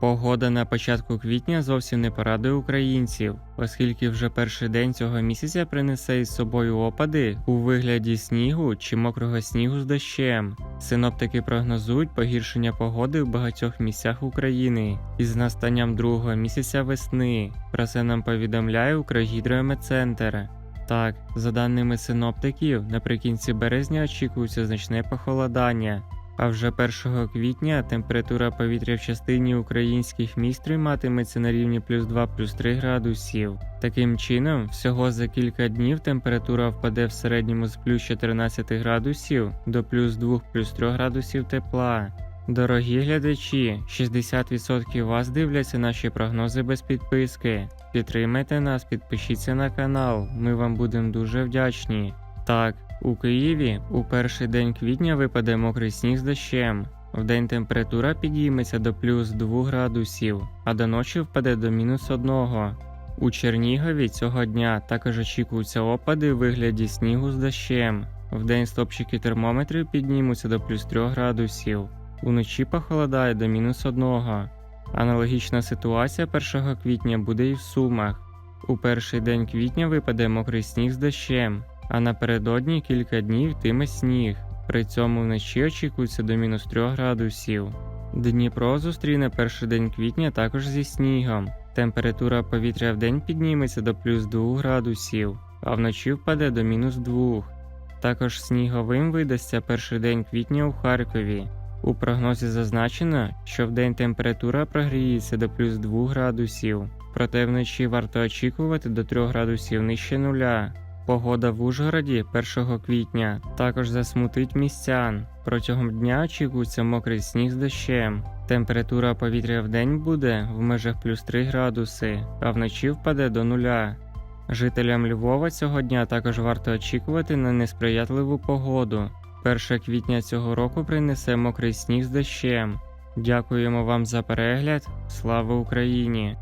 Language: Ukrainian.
Погода на початку квітня зовсім не порадує українців, оскільки вже перший день цього місяця принесе із собою опади у вигляді снігу чи мокрого снігу з дощем. Синоптики прогнозують погіршення погоди в багатьох місцях України із настанням другого місяця весни. Про це нам повідомляє Укргідрометцентр. Так, за даними синоптиків, наприкінці березня очікується значне похолодання. А вже 1 квітня температура повітря в частині українських міст триматиметься на рівні плюс 2 плюс 3 градусів. Таким чином, всього за кілька днів температура впаде в середньому з плюс 14 градусів до плюс 2 плюс 3 градусів тепла. Дорогі глядачі, 60% вас дивляться наші прогнози без підписки. Підтримайте нас, підпишіться на канал, ми вам будемо дуже вдячні. Так, у Києві у перший день квітня випаде мокрий сніг з дощем. Вдень температура підійметься до плюс 2 градусів, а до ночі впаде до мінус 1. У Чернігові цього дня також очікуються опади у вигляді снігу з дощем. Вдень стопчики термометрів піднімуться до плюс 3 градусів, уночі похолодає до мінус 1. Аналогічна ситуація 1 квітня буде і в Сумах. У перший день квітня випаде мокрий сніг з дощем, а напередодні кілька днів йтиме сніг. При цьому вночі очікується до мінус 3 градусів. Дніпро зустріне перший день квітня також зі снігом. Температура повітря в день підніметься до плюс 2 градусів, а вночі впаде до мінус 2. Також сніговим видасться перший день квітня у Харкові. У прогнозі зазначено, що вдень температура прогріється до плюс 2 градусів, проте вночі варто очікувати до 3 градусів нижче нуля. Погода в Ужгороді 1 квітня також засмутить містян. Протягом дня очікується мокрий сніг з дощем. Температура повітря в день буде в межах плюс 3 градуси, а вночі впаде до нуля. Жителям Львова цього дня також варто очікувати на несприятливу погоду. 1 квітня цього року принесе мокрий сніг з дощем. Дякуємо вам за перегляд. Слава Україні!